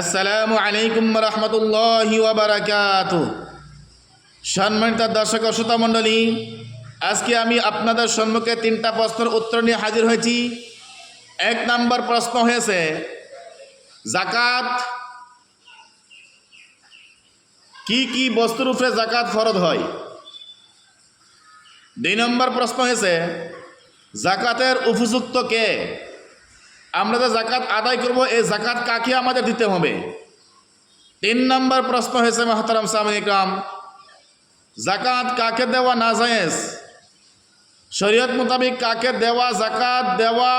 আসসালামু আলাইকুম রহমতুল্লাহ ওবরাকাত সম্মানিত দর্শক ও শ্রোতা মণ্ডলী, আজকে আমি আপনাদের সম্মুখে তিনটা প্রশ্নের উত্তর নিয়ে হাজির হয়েছি। এক নম্বর প্রশ্ন হয়েছে, জাকাত কি কি বস্তুর উপরে জাকাত ফরজ হয়? দুই নম্বর প্রশ্ন হয়েছে, জাকাতের উপযুক্ত কে? আমরা যে জাকাত আদায় করব, এই জাকাত কাকে আমাদের দিতে হবে? তিন নম্বর প্রশ্ন হয়েছে, মাহতারাম সামিন জাকাত কাকে দেওয়া না জায়েজ শরীয়ত মোতাবিক কাকে দেওয়া, জাকাত দেওয়া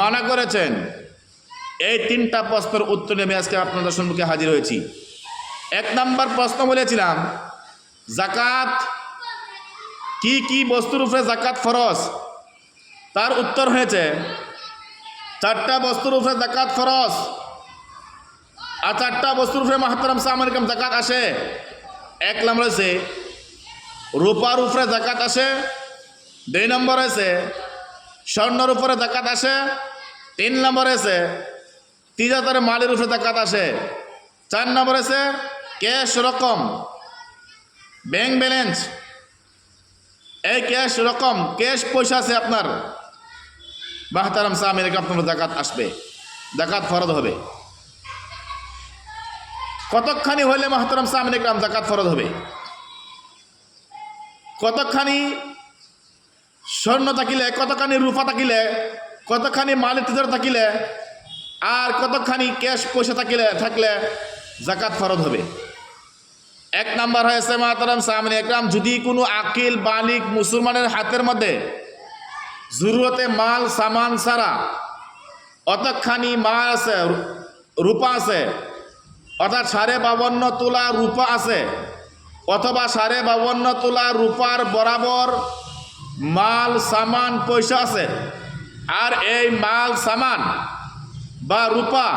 মানা করেছেন? এই তিনটা প্রশ্নের উত্তর নিয়ে আমি আজকে আপনাদের সম্মুখে হাজির হয়েছি। এক নম্বর প্রশ্ন বলেছিলাম, জাকাত কি কি বস্তুর উপরে জাকাত ফরজ? তার উত্তর হয়েছে চারটা বস্তুর উপরে জাকাত ফরজ। আর চারটা বস্তুর উপরে মাহাতারাম সামানিকাম জাকাত আসে। এক নম্বর হয়েছে রূপার উপরে জাকাত আসে। দুই নম্বর হয়েছে স্বর্ণর উপরে জাকাত আসে। তিন নম্বর হয়েছে তিজাতের মালের উপরে জাকাত আসে। চার নম্বর হয়েছে ক্যাশ রকম, ব্যাংক ব্যালেন্স। এই ক্যাশ রকম, ক্যাশ পয়সা আছে আপনার। বাহতারাম সামির আপনার জাকাত আসবে। জাকাত ফরজ হবে। কতখানি হলে মাহতারাম সামিন একরাম জাকাত ফরজ হবে? কতখানি স্বর্ণ থাকিলে কতখানি রূপা থাকিলে কতখানি মালের তিজার থাকিলে, আর কতখানি ক্যাশ পয়সা থাকিলে, থাকলে জাকাত ফরজ হবে। এক নাম্বার হয়েছে মাহতারাম সামিন একরাম যদি কোনো আকিল বালিক মুসলমানের হাতের মধ্যে জরুরতে মাল, সামান সারা অতখানি মাল আছে, রূপা আছে। অর্থাৎ সাড়ে বাবন্ন তোলা রূপা আছে। অথবা সাড়ে বাবন্ন তোলা রূপার বরাবর মাল, সামান, পয়সা আছে। আর এই মাল, সামান বা রূপা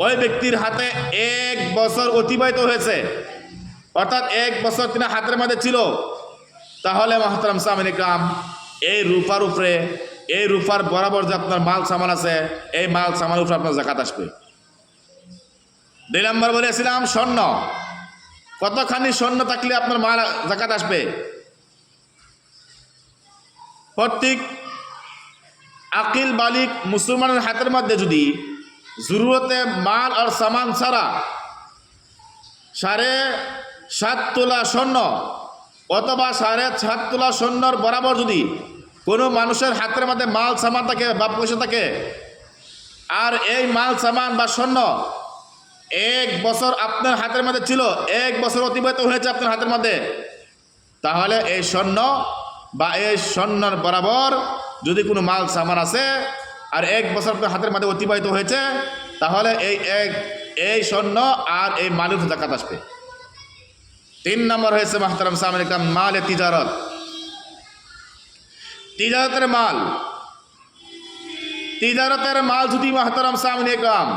ওই ব্যক্তির হাতে এক বছর অতিবাহিত হয়েছে। অর্থাৎ এক বছর তিনি হাতের মধ্যে ছিল। তাহলে মাহতারাম সামিন এই রূপার উপরে, এই রূপার বরাবর যে আপনার মাল সামান আছে, এই মাল সামানের উপরে আপনার জাকাত আসবে। দুই নম্বর বলেছিলাম স্বর্ণ। কতখানি স্বর্ণ থাকলে আপনার মাল জাকাত আসবে? প্রত্যেক আকিল বালিক মুসলমানের হাতের মধ্যে যদি জরুরতে মাল আর সামান ছাড়া সাড়ে সাত তোলা স্বর্ণ অথবা সাড়ে সাত তোলা স্বর্ণর বরাবর যদি কোনো মানুষের হাতের মধ্যে মাল সামান থাকে বা পয়সা থাকে, আর এই মাল সামান বা স্বর্ণ এক বছর আপনার হাতের মধ্যে ছিল, এক বছর অতিবাহিত হয়েছে আপনার হাতের মধ্যে, তাহলে এই স্বর্ণ বা এই স্বর্ণর বরাবর যদি কোনো মাল সামান আছে, আর এক বছর আপনার হাতের মধ্যে অতিবাহিত হয়েছে, তাহলে এই এক, এই স্বর্ণ আর এই মালের জাকাত আসবে। তিন নম্বর হয়েছে মাহতারাম ইকরাম মাল তিজারত। তিজারতের মাল। তিজারতের মাল যদি মাহতারাম সামনে ইকরাম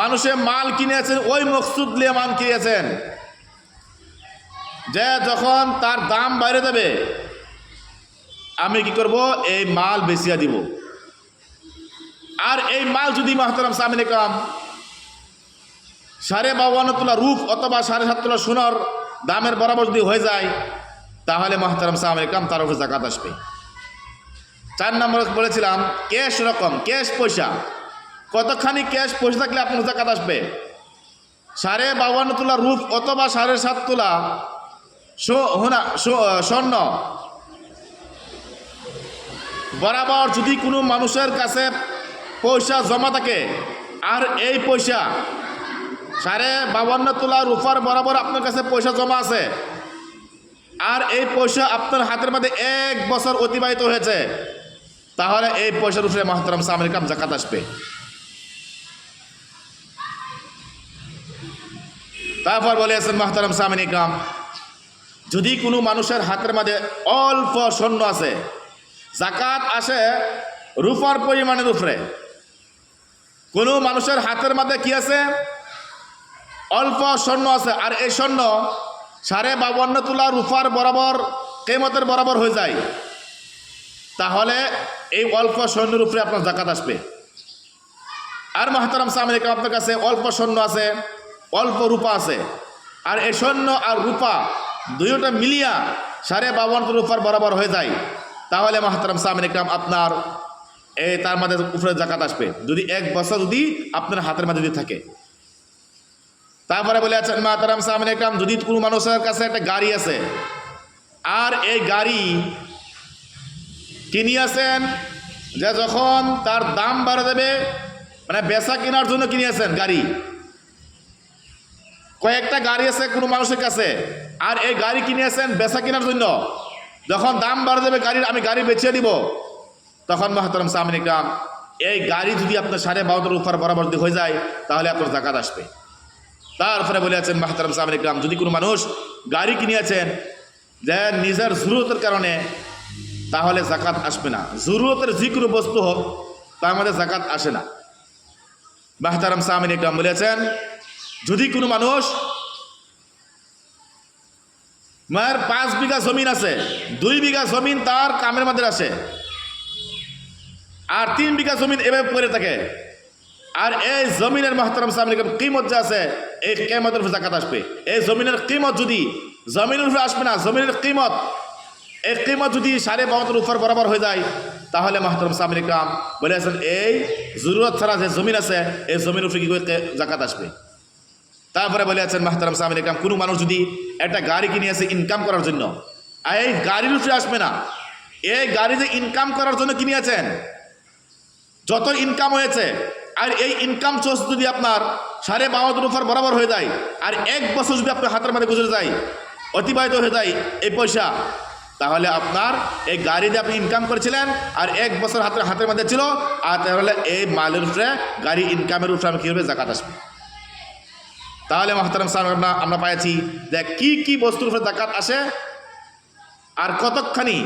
মানুষে মাল কিনেছেন, ওই মকসুদ নিয়ে মাল কিনেছেন। যে যখন তার দাম বাইরে যাবে, আমি কি করব? এই মাল বেচিয়া দিব। আর এই মাল যদি মাহতারাম সামনে ইকরাম সাড়ে বাউান্ন তোলা রূপ অথবা সাড়ে সাত তোলা সোনার দামের বরাবর যদি হয়ে যায়, তাহলে মাহতারাম সাহামের কাম তার উপরে জাকাত আসবে। চার নম্বর বলেছিলাম, ক্যাশ রকম, ক্যাশ পয়সা। কতখানি ক্যাশ পয়সা থাকলে আপনার জাকাত আসবে? সাড়ে বাউান্ন তোলা রূপ অথবা সাড়ে সাত তোলা স্বর্ণ। বরাবর যদি কোনো মানুষের কাছে পয়সা জমা থাকে, আর এই পয়সা সাড়ে বাবান্ন তোলা রূপার বরাবর আপনার কাছে পয়সা জমা আছে, আর এই পয়সা আপনার হাতের মধ্যে এক বছর অতিবাহিত হয়েছে তাহলে এই পয়সার উপরে মাহতারাম সামির কাম জাকাত আসবে। তারপর বলে আছেন মাহতারাম সামিন কাম, যদি কোনো মানুষের হাতের মধ্যে অল্প স্বর্ণ আছে জাকাত আসে রূপার পরিমাণের উপরে, কোনো মানুষের হাতের মধ্যে কি আছে? অল্প স্বর্ণ আছে, আর এই স্বর্ণ সাড়ে বাবন্ন তোলা রূপার বরাবর, কেমতের বরাবর হয়ে যায়। তাহলে এই অল্প স্বর্ণের উপরে আপনার জাকাত আসবে। আর মাহতারাম সামনে আপনার কাছে অল্প স্বর্ণ আছে, অল্প রূপা আছে। আর এই স্বর্ণ আর রূপা দুইটা মিলিয়া সাড়ে বাবন্ন রূপার বরাবর হয়ে যায়। তাহলে মাহতারাম সামনে আপনার এই তার মাঝে উপরে জাকাত আসবে। যদি এক বছর যদি আপনার হাতের মধ্যে যদি থাকে। তারপরে বলে আছেন, মাহতারাম সামনে যদি কোনো মানুষের কাছে একটা গাড়ি আছে, আর এই গাড়ি কিনিয়াছেন যে যখন তার দাম বাড়ে দেবে মানে বেচা কেনার জন্য কিনে কিনিয়েছেন গাড়ি। কয়েকটা গাড়ি আছে কোনো মানুষের কাছে, আর এই গাড়ি কিনিয়েছেন বেচা কেনার জন্য। যখন দাম বাড়ে দেবে গাড়ির, আমি গাড়ি বেছে দিব। তখন মাহতারাম সামিন ইকরাম এই গাড়ি যদি আপনার সাড়ে বারোটার উপর বরাবর যদি হয়ে যায়, তাহলে আপনার জাকাত আসবে। তারপরে বলে আছেন মাহতারাম সামিন ইকরাম যদি কোনো মানুষ গাড়ি কিনিয়েছেন যে নিজের জরুরতের কারণে তাহলে জাকাত আসবে না। জরুরতের যে কোনো বস্তু হোক, তার মধ্যে জাকাত আসে না। মাহতারাম সামিন ইকরাম বলেছেন, যদি কোনো মানুষ মায়ের পাঁচ বিঘা জমিন আছে, দুই বিঘা জমিন তার কামের মধ্যে আছে, আর তিন বিঘা জমিন এভাবে পড়ে থাকে, আর এই জমিনের মাহতারাম সামনে কিমত যে আছে, এই কেমতের উপর জাকাত আসবে। এই জমিনের কিমত যদি, জমিনের উপরে আসবে না, জমিনের কিমত এই কিমত যদি সাড়ে বাউতের উপর বরাবর হয়ে যায়, তাহলে মাহতারাম সামনে কাম বলেছেন এই জরুরত ছাড়া যে জমিন আছে, এই জমির উপরে কি করে জাকাত আসবে? তারপরে বলে আছেন, মাহতারাম সামিন ইকরাম কোনো মানুষ যদি একটা গাড়ি কিনিয়েছে ইনকাম করার জন্য এই গাড়ির উপরে আসবে না, এই গাড়ি যে ইনকাম করার জন্য কিনিয়েছেন যত ইনকাম হয়েছে, আর এই ইনকাম সোর্স যদি আপনার সাড়ে বারোটার উপর বরাবর হয়ে যায়, আর এক বছর যদি আপনার হাতের মধ্যে গুজরে যায়, অতিবাহিত হয়ে যায়, এই পয়সা তাহলে আপনার এই গাড়ি দিয়ে আপনি ইনকাম করেছিলেন আর এক বছর হাতের হাতের মধ্যে ছিল, আর তাহলে এই মালের উপরে গাড়ি ইনকামের উপরে আমি কীভাবে জাকাত আসবে? তাহলে মাহতারাম সাহেব, আমরা আমরা পাইছি যে কি কি বস্তুর উপরে জাকাত আসে আর কতক্ষণি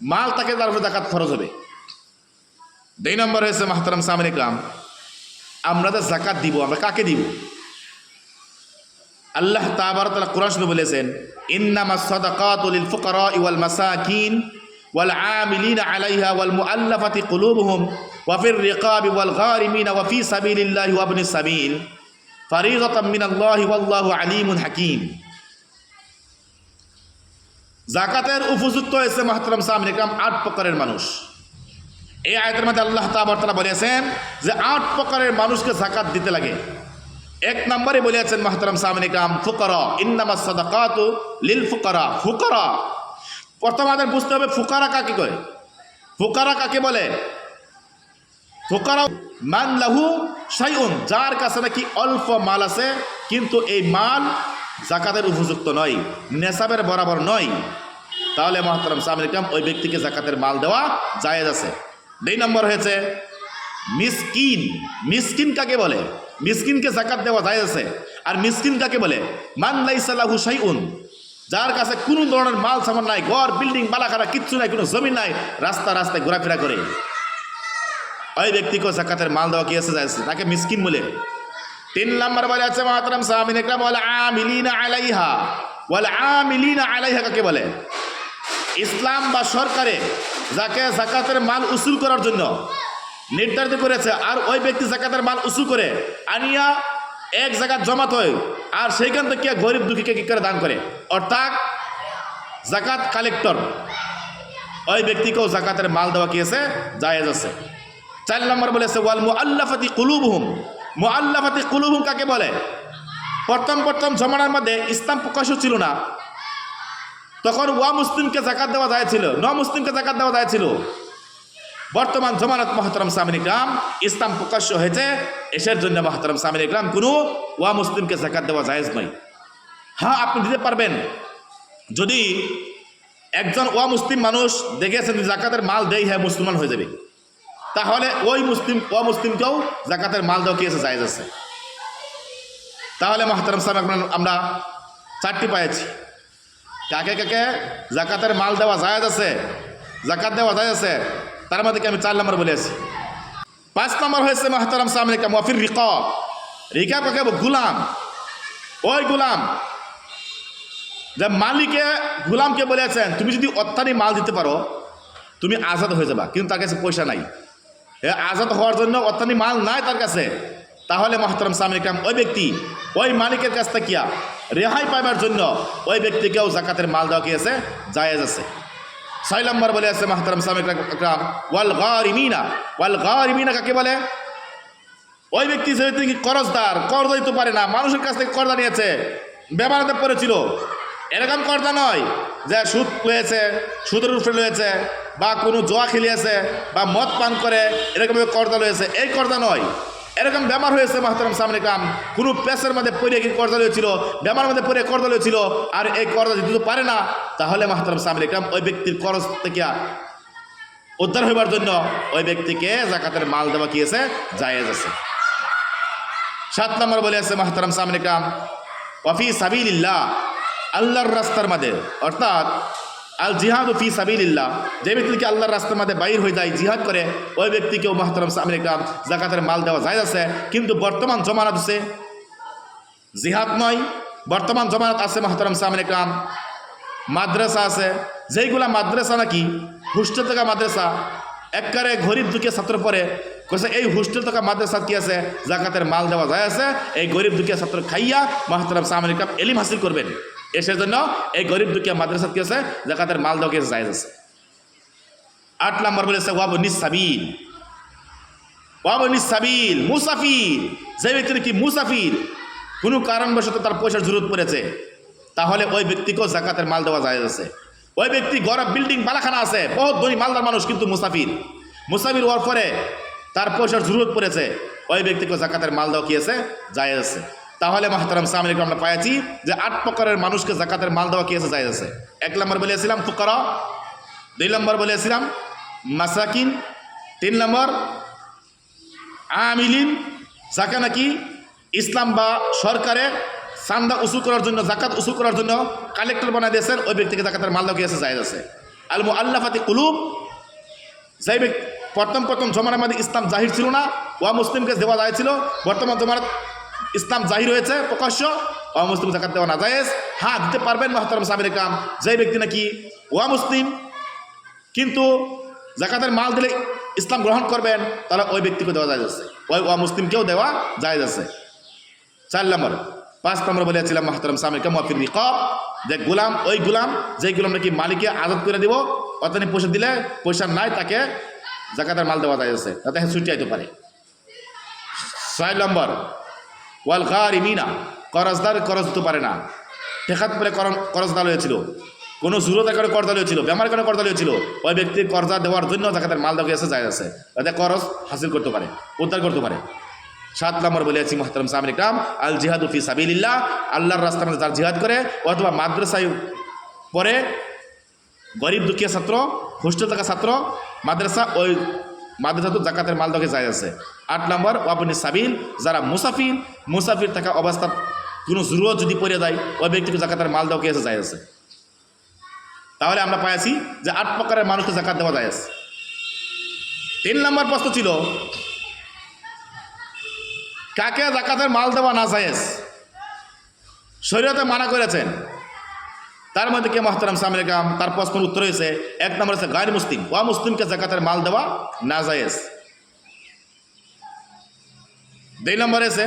মাল তাকে তার উপরে জাকাত খরচ হবে? দুই নম্বর হয়েছে মাহতারাম সামিন ইকরাম, আমরা যে জাকাত দিব, আমরা কাকে দিব? আল্লাহ তাবার তালা কোরআন শুধু বলেছেন, ইন্নামা সাদাকাত লিল ফুকারা ওয়াল মাসাকিন ওয়াল আমিলিন আলাইহা ওয়াল মুআল্লাফাতি কুলুবুহুম ওয়া ফির রিকাবি ওয়াল গারিমিন ওয়া ফি সাবিলিল্লাহি ওয়া ইবনিস সাবিল। ফারিদাতাম মিনাল্লাহি ওয়াল্লাহু আলিমুন হাকিম। জাকাতের উপযুক্ত হয়েছে মাহতারাম সামিন ইকরাম আট প্রকারের মানুষ। এই আয়তের মধ্যে আল্লাহ তালা বলেছেন যে আট প্রকারের মানুষকে জাকাত দিতে লাগে। এক নম্বরে বলেছেন মাহতারাম সামিন ইকরাম ফুকরা, ইন্নামা সাদাকাতু লিল ফুকরা। ফুকরা? প্রথম আমাদের বুঝতে হবে, ফুকারা কাকে কয়? ফুকারা কাকে বলে? ফুকারা মান লাহু সাইউন যার কাছে নাকি অল্প মাল আছে, কিন্তু এই মাল জাকাতের উপযুক্ত নয়, নেশাবের বরাবর নয়। তাহলে মহাতারাম সামিন ওই ব্যক্তিকে জাকাতের মাল দেওয়া জায়েজ আছে। দুই নম্বর হয়েছে, মিসকিন মিসকিন কাকে বলে? মিসকিনকে জাকাত দেওয়া যায় আছে। আর মিসকিন কাকে বলে? মান লাইসালাহু শাইউন, যার কাছে কোনো ধরনের মাল সামান নাই, ঘর, বিল্ডিং বালাখারা কিচ্ছু নাই, কোনো জমি নাই, রাস্তা রাস্তায় ঘোরাফেরা করে। ওই ব্যক্তিকে জাকাতের মাল দেওয়া কি আছে যায় তাকে মিসকিন বলে। তিন নম্বর বলে আছে, মাতারাম সামিন ইকরাম ওয়াল আমিলিনা আলাইহা, ওয়াল আমিলিনা আলাইহা কাকে বলে? ইসলাম বা সরকারে যাকে জাকাতের মাল উসুল করার জন্য নির্ধারিত করেছে, আর ওই ব্যক্তি জাকাতের মাল উঁচু করে আনিয়া এক জায়গায় জমাত হয়, আর সেইখান থেকে গরিব দুঃখীকে কি করে দান করে? অর্থাৎ জাকাত কালেক্টর। ওই ব্যক্তিকেও জাকাতের মাল দেওয়া কি আছে? জায়েজ আছে। চার নম্বর বলেছে, ওয়াল মুআল্লাফাতি কুলুবহুম। মুআল্লাফাতি কুলুবহুম কাকে বলে? প্রথম প্রথম জমানার মধ্যে ইসলাম প্রকাশ্য ছিল না। তখন ওয়া মুসলিমকে জাকাত দেওয়া যায় ছিল, ন মুসলিমকে জাকাত দেওয়া যায় ছিল। বর্তমান জমানত মহাতরম সামিন ইকরাম ইসলাম প্রকাশ্য হয়েছে এসের জন্য মহাতরম সামিন ইকরাম কোনো ওয়া মুসলিমকে জাকাত দেওয়া জায়েজ নয়। হ্যাঁ আপনি দিতে পারবেন। যদি একজন ওয়া মুসলিম মানুষ দেখেছেন জাকাতের মাল দেই হ্যাঁ মুসলমান হয়ে যাবে। তাহলে ওই মুসলিম, ওয়া মুসলিমকেও জাকাতের মাল দেওয়া কি আছে? জায়েজ আছে। তাহলে মহাতরম সাহেব আমরা চারটি পাইছি কাকে কাকে? জাকাতের মাল দেওয়া জায়েজ আছে। জাকাত দেওয়া জায়েজ আছে। তার মধ্যে আমি চার নম্বর বলে আছি? পাঁচ নম্বর হয়েছে মাহতারাম সামরিকা মফির রিকব রিকা। কাকে গুলাম। ওই গুলাম। যে মালিকে গুলামকে বলেছেন, তুমি যদি অত্যানি মাল দিতে পারো, তুমি আজাদ হয়ে যাবা, কিন্তু তার কাছে পয়সা নাই। আজাদ হওয়ার জন্য অত্যানি মাল নাই তার কাছে। তাহলে মাহতারাম সামিকাম ওই ব্যক্তি, ওই মালিকের কাছ থেকে রেহাই পাইবার জন্য ওই ব্যক্তিকেও জাকাতের মাল দেওয়া আছে? জায়েজ আছে। ছয় নম্বর বলে আছে, মাহতারাম সামিকাম ওয়াল গারিমিনা। ওয়াল গারিমিনা কাকে বলে? ওই ব্যক্তি যে ব্যক্তি করজদার কর্জ দিতে পারে না, মানুষের কাছ থেকে কর্জা নিয়েছে ব্যবহারতে পড়েছিল। এরকম কর্জা নয় যে সুদ লয়েছে, সুদের উপরে লয়েছে, বা কোনো জোয়া খেলিয়েছে, বা মদ পান করে এরকম কর্জা লয়েছে। এই কর্জা নয়। এরকম বেমার হয়েছে মাহতারাম সামনে কাম কোনো পেসের মধ্যে পড়ে কি কর্জা লয়েছিল বেমার মধ্যে পড়ে কর্জা লয়েছিল আর এই কর্জা তো পারে না, তাহলে মাহতারাম সামনে কাম ওই ব্যক্তির করজ থেকে উদ্ধার হইবার জন্য ওই ব্যক্তিকে জাকাতের মাল দেওয়া কি আছে? জায়েজ আছে। সাত নম্বর বলে আছে মাহতারাম সামনিকাম ওয়াফি সাবিল্লাহ আল্লাহর রাস্তার মাঝে। অর্থাৎ আল জিহাদ ফি সাবিল্লাহ যে ব্যক্তিকে আল্লাহর রাস্তার মাঝে বাইর হয়ে যায়, জিহাদ করে, ওই ব্যক্তিকেও মাহতারাম সামনিকাম জাকাতের মাল দেওয়া যায় আছে। কিন্তু বর্তমান জমানাত আছে, জিহাদ নয়, বর্তমান জমানাত আছে মাহতারাম সামনিকাম মাদ্রাসা আছে। যেইগুলা মাদ্রাসা নাকি, হোস্টেল থাকা মাদ্রাসা একবারে গরিব দুঃখে ছাত্র পড়ে, কইছে এই হোস্টেল থাকা মাদ্রাসা কি আছে? জাকাতের মাল দেওয়া যায় আছে, এই গরিব দুঃখে ছাত্র খাইয়া মাহতারাম সামনে কাপ এলিম হাসিল করবেন। এসের জন্য এই গরিব দুঃখে মাদ্রাসা কি আছে? জাকাতের মাল দেওয়া যায় আছে। আট নম্বর বলেছে ওয়াবু নিসাবিল ওয়াবু নিসাবিল মুসাফির। যে ব্যক্তির কি মুসাফির, কোনো কারণবশত তার পয়সার জরুরত পড়েছে, তাহলে ওই ব্যক্তিকেও জাকাতের মাল দেওয়া যায় আছে। ওই ব্যক্তি গরব, বিল্ডিং বালাখানা আছে, বহুত ধনী মালদার মানুষ কিন্তু মুসাফির। মুসাফির হওয়ার পরে তার পয়সার জরুরত পড়েছে, ওই ব্যক্তিকে জাকাতের মাল দেওয়া কি আছে? যায় আছে। তাহলে মাহতারাম সামনে আমরা পাইছি যে আট প্রকারের মানুষকে জাকাতের মাল দেওয়া কি আছে যায় আছে। এক নম্বর বলেছিলাম ফুকারা, দুই নম্বর বলেছিলাম মাসাকিন, তিন নম্বর আমিলিন, যাকে নাকি ইসলাম বা সরকারে চান্দা উসু করার জন্য, জাকাত উসু করার জন্য কালেক্টর বানাই দিয়েছেন, ওই ব্যক্তিকে জাকাতের মাল লাগিয়েছে জায়জ আছে। আল আল্লাফাতি কুলুব যে ব্যক্তি প্রথম প্রথম জমানার মধ্যে ইসলাম জাহির ছিল না, ওয়া মুসলিমকে দেওয়া যায় ছিল, বর্তমান জমানাত ইসলাম জাহির হয়েছে, প্রকাশ্য। ওয়া মুসলিম জাকাত দেওয়া না জায়েজ হ্যাঁ দিতে পারবেন মহতারাম সাবির কাম যে ব্যক্তি নাকি ওয়া মুসলিম, কিন্তু জাকাতের মাল দিলে ইসলাম গ্রহণ করবেন, তাহলে ওই ব্যক্তিকে দেওয়া যায় আছে। ওই ওয়া মুসলিমকেও দেওয়া যায় আছে। চার নম্বর, পাঁচ নম্বর বলেছিলাম মাহতারাম কাম মফির রিকব যে গুলাম, ওই গুলাম, যেই গুলাম নাকি মালিকে আজাদ করে দিব অতনি পয়সা দিলে পয়সা নাই, তাকে জাকাতের মাল দেওয়া যায় আছে। যাতে ছুটি আইতে পারে। ছয় নম্বর ওয়াল গারিমিনা, করজদার করজ দিতে পারে না। ঠেকাত পরে করজদার হয়েছিল কোনো জুরতের কারণে করজা হয়েছিল বেমার কারণে করজা হয়েছিল ওই ব্যক্তির কর্জা দেওয়ার জন্য জাকাতের মাল দেওয়া গেছে যায় আছে। যাতে করজ হাসিল করতে পারে, উদ্ধার করতে পারে। সাত নম্বর বলেছি মহতরম সামিন ইকরাম আল জিহাদ ফি সাবিল্লাহ আল্লাহর রাস্তার মধ্যে যার জিহাদ করে, অথবা মাদ্রাসায় পরে গরিব দুঃখীয় ছাত্র হোস্টেল থাকা ছাত্র, মাদ্রাসা ওই মাদ্রাসা তো জাকাতের মাল দকে যায় আছে। আট নম্বর, ওয়াবনি সাবিল, যারা মুসাফির মুসাফির থাকা অবস্থা কোনো জরুরত যদি পড়ে দেয় ওই ব্যক্তিকে জাকাতের মাল দেওয়া এসে যায় আছে। তাহলে আমরা পাইছি যে আট প্রকারের মানুষকে জাকাত দেওয়া যায় আছে। তিন নম্বর প্রশ্ন ছিল, কাকে জাকাতের মাল দেওয়া না জায়েজ শরীয়তে মানা করেছেন তার মধ্যে কে মহতারাম সামিল কাম? তার প্রশ্নের উত্তর হয়েছে, এক নম্বর হচ্ছে গায়ের মুসলিম। ওয়া মুসলিমকে জাকাতের মাল দেওয়া না জায়েজ দুই নম্বর এসে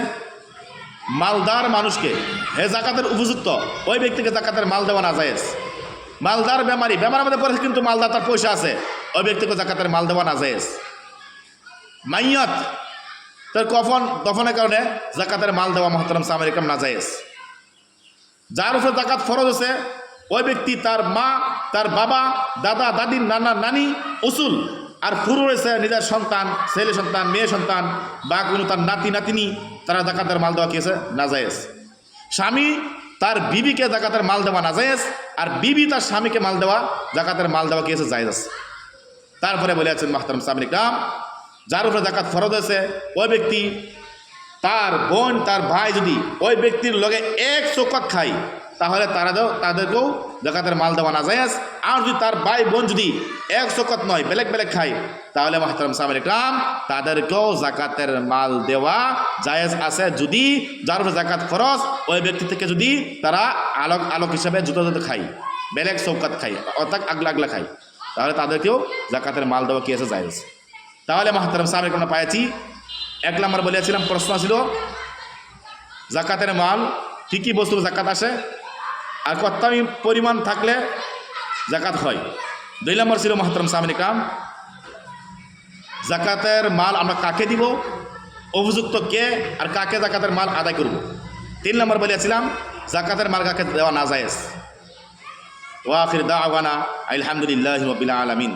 মালদার মানুষকে হে জাকাতের উপযুক্ত, ওই ব্যক্তিকে জাকাতের মাল দেওয়া না জায়েজ মালদার বেমারি, বেমারের মধ্যে পড়েছে কিন্তু মালদার তার পয়সা আছে, ওই ব্যক্তিকে জাকাতের মাল দেওয়া না জায়েজ মাইয়াত, তার কফন, দফনের কারণে জাকাতের মাল দেওয়া মহতরম সামরিকাম না জায়েজ যার উপরে জাকাত ফরজ আছে ওই ব্যক্তি তার মা, তার বাবা, দাদা দাদি নানা, নানি, উসুল, আর ফুরু রয়েছে নিজের সন্তান, ছেলে সন্তান, মেয়ে সন্তান, বা কোনো তার নাতি, নাতিনি, তারা জাকাতের মাল দেওয়া কিয়েছে নাজায়েজ স্বামী তার বিবিকে জাকাতের মাল দেওয়া নাজায়েজ আর বিবি তার স্বামীকে মাল দেওয়া, জাকাতের মাল দেওয়া কিয়েছে জায়েজ তারপরে বলে আছেন মাহতারম সামরিকাম যার উপরে জাকাত ফরজ হয়েছে, ওই ব্যক্তি তার বোন, তার ভাই যদি ওই ব্যক্তির লগে এক চোকত খায় তাহলে তারাও তাদেরকেও জাকাতের মাল দেওয়া না যায় আর যদি তার ভাই বোন যদি এক চোকত নয় বেলেগ বেলেগ খায়, তাহলে মাহতারাম সামির ইকরাম তাদেরকেও জাকাতের মাল দেওয়া জায়েজ আছে। যদি যার উপরে জাকাত খরচ ওই ব্যক্তি থেকে যদি তারা আলোক আলোক হিসাবে জুতো জুতো খায় বেলেগ চৌকাত খায়, অর্থাৎ আগলা আগলা খায়, তাহলে তাদেরকেও জাকাতের মাল দেওয়া কি আছে জায়েজ? তাহলে মাহতারাম সাহেব আমরা পাইছি এক নম্বর বলেছিলাম প্রশ্ন ছিল, জাকাতের মাল কী কী বস্তুর জাকাত আসে? আর কত পরিমাণ থাকলে জাকাত হয়। দুই নম্বর ছিল মাহতারাম সামনে কাম। জাকাতের মাল আমরা কাকে দিব? অভিযুক্ত কে আর কাকে জাকাতের মাল আদায় করব? তিন নম্বর বলিয়াছিলাম জাকাতের মাল কাকে দেওয়া না যায় ওয়াখির দা আওয়ানা আলহামদুলিল্লাহ আলমিন।